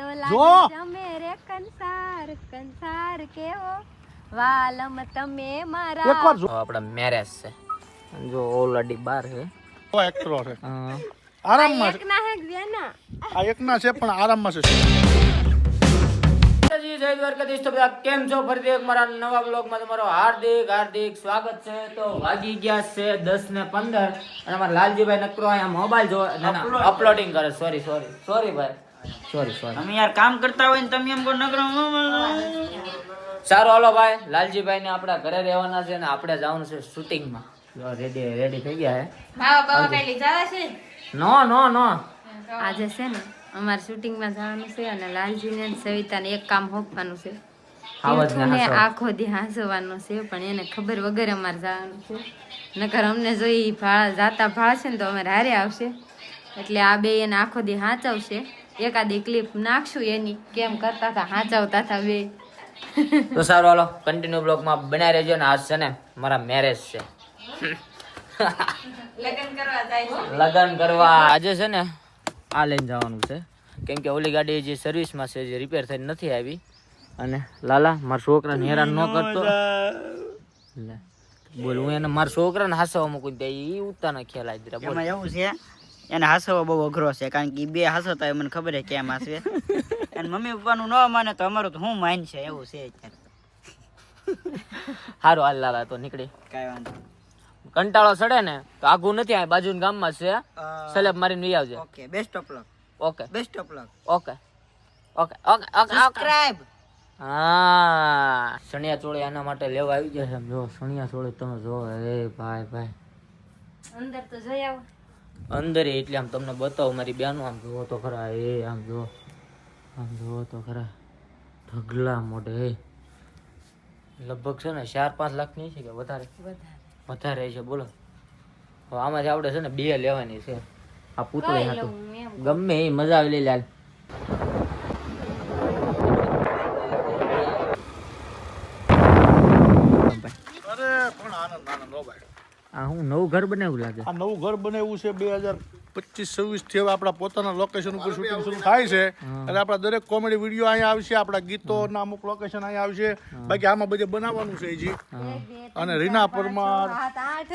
જો. લાગે જમે રે કંસાર કંસાર કેવો? વાલમ તમે મારા એકવાર જો. આપણા મેરેજ છે. જો ઓલરેડી બાર છે. એક્ટરો છે. હા. આરામમાં છે. એક ના હે વેના આ એકના છે પણ આરામમાં છે. માતાજી જય દ્વારકાધીશ. તો બધા કેમ છો? ફરીથી એક મારા નવા બ્લોગમાં તમારો હાર્દિક હાર્દિક સ્વાગત છે. તો વાગી ગયા છે દસ ને પંદર. અને અમારા લાલજીભાઈ નકરો અહીંયા મોબાઈલ જો અપલોડિંગ કરે. સોરી સોરી સોરી ભાઈ. સોરી સોરી અમે યાર કામ કરતા હોય ને તમે એમ કો નકરો સારું હાલો ભાઈ. લાલજીભાઈ ને આપણા ઘરે રહેવાના છે ને આપણે જવાનું છે શૂટિંગમાં. રેડી રેડી થઈ ગયા હે? નો નો નો. આજે છે ને અમારે શૂટિંગમાં જવાનું છે અને લાલજીને સવિતા સવિતાને એક કામ હોપવાનું છે. આખો દી હાંસવાનો છે પણ એને ખબર વગર અમારે જવાનું છે. નકર અમને જોઈ ભાળા જાતા ભાળશે ને તો અમે હારે આવશે. એટલે આ બે એને આખો દી હાંચવશે. એકાદી ક્લિપ નાખશું એની કેમ કરતા હતા હાંચવતા હતા બે. તો સારું હાલો કન્ટિન્યુ બ્લોગમાં બનાવી રહેજો ને આજ છે ને મારા મેરેજ છે. લગન કરવા આજે છે ને આ લઈને જવાનું છે. કેમ કે ઓલી ગાડી જે સર્વિસમાં છે જે રિપેર થઈને નથી આવી. અને લાલા મારા છોકરાને હેરાન ન કરતો. બોલ હું એને મારા છોકરાને હાસવા મૂકું દે ઈ ઉતાનો ખ્યાલ આવી દીધા બોલ. એવું છે એને હાસવો બહુ અઘરો છે કારણ કે ઈ બે હાસવતા હોય મને ખબર છે કેમ હાસવે. અને મમ્મી પપ્પાનું ન માને તો અમારું તો શું માન છે એવું છે અત્યારે. સારું હાલ લાલા તો નીકળી. કાંઈ વાંધો કંટાળો સડે ને તો આઘું નથી આ બાજુના ગામમાં છે. સલેબ મારીને લઈ આવજે. Okay best of luck okay. Best of luck okay. Okay okay okay okay. Subscribe હા. સણિયા ચોળી આના માટે લેવા આવી જશે જો સણિયા ચોળી તમે જો એ ભાઈ ભાઈ. અંદર તો જઈ આવો. અંદર એટલે આમ તમને બતાવું મારી બેનો આમ જોવો તો ખરા એ આમ જો આમ જોવો તો ખરા ઢગલા મોઢે. લગભગ છે ને ચાર પાંચ લાખની છે કે વધારે? વધારે. છે બોલો. હવે આમાંથી આપણે છે ને બે લેવાની છે. આ પૂતળી હતું ગમે એ મજા આવી લઈ લાલ. અરે પણ આનંદ આનંદ હો ભાઈ. આ હું નવું ઘર બનાવ્યું લાગે. આ નવું ઘર બનાવ્યું છે બે હજાર પચીસ છવ્વીસથી હવે આપણા પોતાના લોકેશન ઉપર શૂટિંગ શરૂ થાય છે. એટલે આપણા દરેક કોમેડી વીડિયો અહીંયા આવશે આપણા ગીતોના અમુક લોકેશન અહીંયા આવશે. બાકી આમાં બધે બનાવવાનું છે હજી. અને રીના પરમાર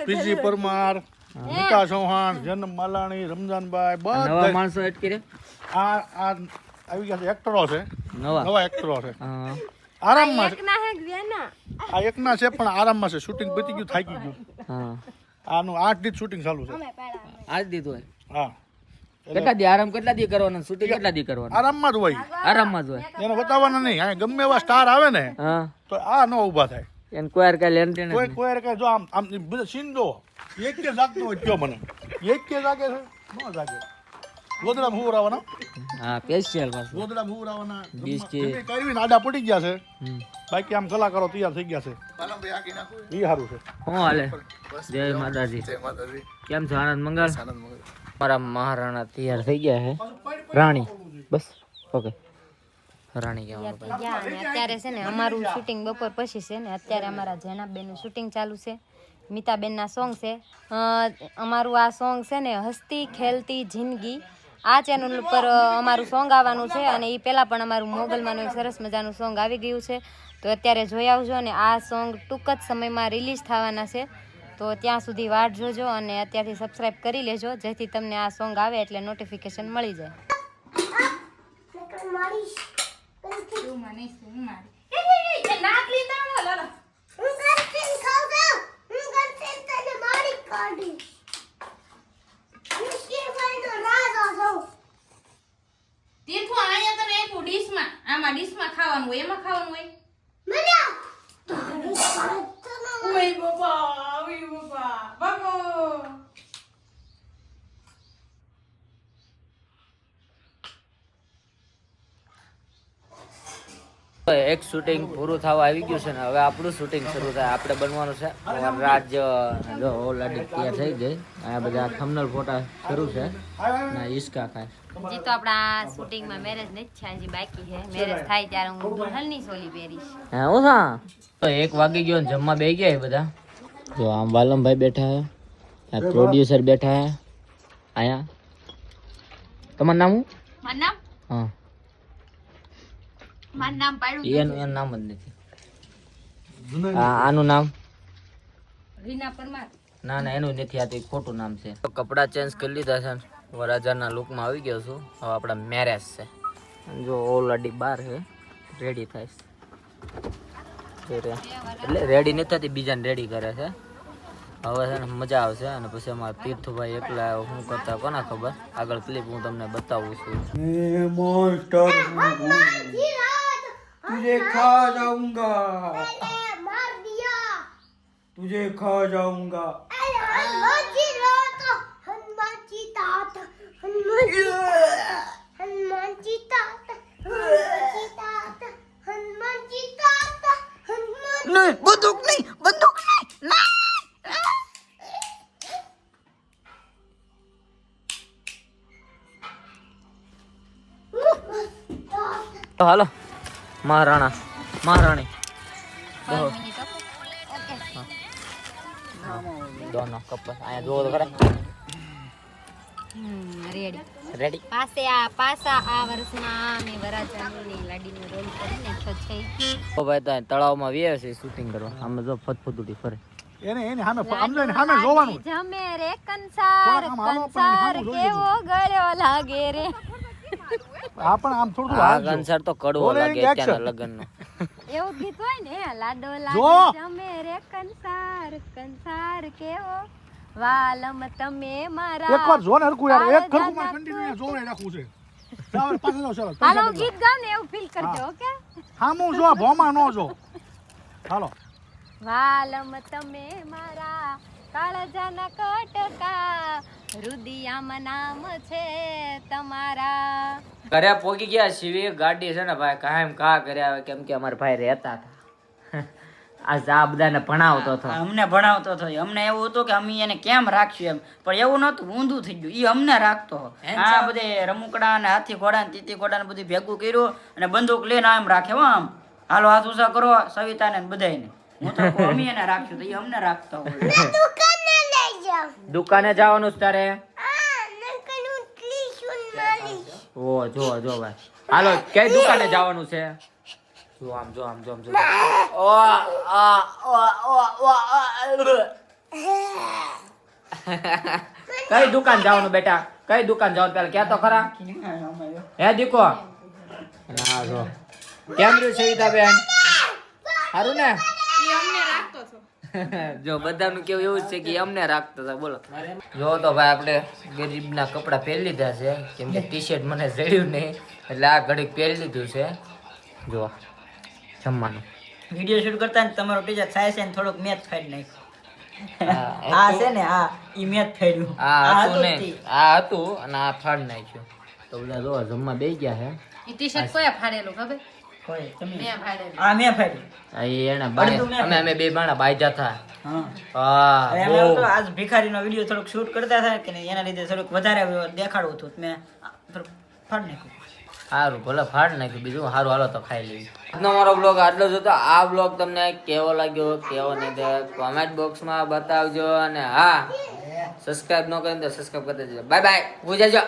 પીજી પરમાર નીતા ચૌહાણ જન્મ માલાણી રમજાનભાઈ નવા બધા માણસો એડ કરે આ આ આવી ગયા છે. એક્ટરો છે. નવા? નવા એક્ટરો છે. આરામમાં છે. આ એકના છે પણ આરામમાં છે. શૂટિંગ પતી ગયું થાકી ગયું. આનું આઠ દી શૂટિંગ ચાલુ છે. આજ દી હોય? હા. કેટલા દી? આરામ કેટલા દી કરવાનો? શૂટિંગ કેટલા દી કરવાનું? આરામમાં જ હોય. આરામમાં જ હોય. એને બતાવવાના નહીં. આ ગમે એવા સ્ટાર આવે ને હા. તો આ ન ઊભા થાય. એને કોયર કાંઈ દેણ કોઈ કોયર કોઈ જો આમ આમ બધા સીન જો એક કે જાગતો હોય કયો મને. એક કે જાગે છે ન જાગે. ગોદડા હુવરાવાના હા સ્પેશિયલ પાછું. ગોદડા હુવરાવાના બિસ્કિટ. કરવીને આડા પડી ગયા છે. બાકી આમ કલાકારો તૈયાર થઈ ગયા છે. ઈ સારું છે. શું હાલે? જય માતાજી. કેમ છો આનંદ મંગળ? મારા મહારાણા તૈયાર થઈ ગયા છે. રાણી. બસ ઓકે. રાણી ગયા અને અત્યારે છે ને અમારું શૂટિંગ બપોર પછી છે ને અત્યારે અમારા જેનાબેનનું શૂટિંગ ચાલુ છે. મિતાબેનના સોંગ છે. અમારું આ સોંગ છે ને હસતી ખેલતી જિંદગી. આ ચેનલ ઉપર અમારું સોંગ આવવાનું છે અને એ પહેલાં પણ અમારું મોગલમાંનું એક સરસ મજાનું સોંગ આવી ગયું છે. તો અત્યારે જોઈ આવજો અને આ સોંગ ટૂંક જ સમયમાં રિલીઝ થવાના છે. તો ત્યાં સુધી વાટ જોજો અને અત્યારથી સબસ્ક્રાઈબ કરી લેજો, જેથી તમને આ સોંગ આવે એટલે નોટિફિકેશન મળી જાય. તીર્થું અહીંયા તને આપ્યું ડીશમાં આમાં ડીશમાં ખાવાનું હોય એમાં ખાવાનું હોય? ઓય બાપા ઓય બાપા બાપો એક શૂટિંગ પૂરું થવા આવી ગયું છે ને હવે આપણું શૂટિંગ શરૂ થાય. આપણે બનવાનું છે રાજ જો ઓલરેડી તૈયાર થઈ ગઈ. આ બધા થંબનેલ ફોટા શરૂ છે. ના ઈસકા ખાય. જી તો આપણા શૂટિંગમાં મેરેજ ને થયા હજી બાકી છે. મેરેજ થાય ત્યારે હું દુલ્હનની સોલી પહેરીશ. હા હું તો એક વાગી ગયો ને જમવા બે ગયા બધા. જો આમ વાલમભાઈ બેઠા હે આ પ્રોડ્યુસર બેઠા હે આયા તમારું નામ હું મારું નામ? હા. મારું નામ પાડ્યું એનું એનું નામ જ નથી. આનું નામ? રીના પરમાર. ના ના એનું નથી આ તો ખોટું નામ છે. કપડાં ચેન્જ કરી લીધા છે. વરાજાના લુકમાં આવી ગયો છું. હવે આપણા મેરેજ છે. જો ઓલરેડી બાર છે. રેડી થાય છે. એટલે રેડી નથી થતી બીજાને રેડી કરે છે. હવે છે ને મજા આવશે. અને પછી અમારા તીર્થભાઈ એકલા શું કરતા કોના ખબર? આગળ ક્લિપ હું તમને બતાવું છું. तुझे खा जाऊंगा मार दिया तुझे खा जाऊंगा हनुमान जी रहा था हनुमान जी था हनुमान जी हनुमान जी था हनुमान जी था हनुमान नहीं बंदूक नहीं बंदूक नहीं હાલો મહારાણા મહારાણી બેહો. દોનો કપસ અહીંયા જોવો તો ખરા. રેડી રેડી પાસે આ પાસા આ વર્ષમાં મેં વરાજાની લાડીનો રોલ કરીને છે ઓ ભાઈ તો તળાવમાં વીએ છે શૂટિંગ કરવા. આમાં જો ફતફતુડી ફરે. એને એને સામે આમ સામે જોવાનું. જમે રે કંસાર કંસાર કેવો ગળ્યો લાગે રે. આ પણ આમ થોડું આ હાલજો. તો કડવો લાગે. અત્યારના લગ્નનો. એવું ગીત હોય ને લાડો જો. લાગે જમે રે કંસાર કંસાર કેવો? વાલમ તમે મારા એકવાર જો ને હરખું યાર એક ખરખું મારે કન્ટિન્યુ ને રાખવું છે. ચાલો પાછા જાવ ચાલો હાલો ગીત ગાવ ને એવું ફીલ કરજો ઓકે? સામું જો ભોમા નો જો. હાલો. વાલમ તમે મારા કાળજાના કટકા રુદિયામાં નામ છે તમારા. ઘરે પોકી ગયા શિવી ગાડી છે ને ભાઈ કાયમ કા કર્યા કેમ કે અમારા ભાઈ રહેતા હતા. આ જા બધાને ભણાવતો હતો. અમને ભણાવતો હતો. અમને એવું હતું કે અમે એને કેમ રાખશું એમ. પણ એવું નતું ઊંધું થઈ ગયું. એ અમને રાખતો. આ બધે રમુકડા ને હાથી ઘોડા ને તીતી ઘોડા ને બધું ભેગું કર્યું અને બંદૂક લઈને આમ રાખે હો આમ. હાલો હાથ ઊંચા કરો સવિતાને ને બધાયને. હું તો અમે એને રાખ્યું તો એ અમને રાખતો હોય. દુકાને જવાનું છે તારે? ઓ જો જો ભાઈ. હાલો કઈ દુકાને જવાનું છે? જો આમ જો આમ જો આમ જો ઓ આ ઓ ઓ ઓ કઈ દુકાન જવાનું બેટા? કઈ દુકાન જવાનું? પેલા ક્યાં તો ખરા? હે દીકો. ના જો. કેમ રહ્યું સવિતા બેન સારું ને? જો બધાનું કેવું એવું જ છે કે અમને રાખતા હતા બોલો. જો તો ભાઈ આપણે ગરીબના કપડાં પહેરી લીધા છે કેમ કે ટી શર્ટ મને જડ્યું નહીં એટલે આ ઘડીક પહેરી લીધું છે. જો જમવાનું. વીડિયો શૂટ કરતા ને તમારો ટીચર થાય છે ને થોડોક મેચ ફાડી નાખ્યો. આ છે ને આ ઈ મેચ ફાડ્યું. આ હતું ને. આ હતું અને આ ફાડ નાખ્યું. તો બધા જો જમવા બે ગયા છે. ઈ ટી શર્ટ કોયા ફાડેલું ખબર? વીડિયો થોડોક શૂટ કરતા હતા કે એના લીધે થોડુંક વધારે દેખાડવું હતું મેં થોડુંક ફાડી નાખ્યું. સારું ભલે ફાડ નાખ્યું બીજું સારું હાલો તો ખાઈ લેવી આજનો મારો બ્લોગ આટલો જ હતો. આ બ્લોગ તમને કેવો લાગ્યો કેવો નહીં તે કોમેન્ટ બોક્સમાં બતાવજો અને હા સબસ્ક્રાઇબ ન કરીને તો સબસ્ક્રાઇબ કરી દેજો. બાય બાય હું જજો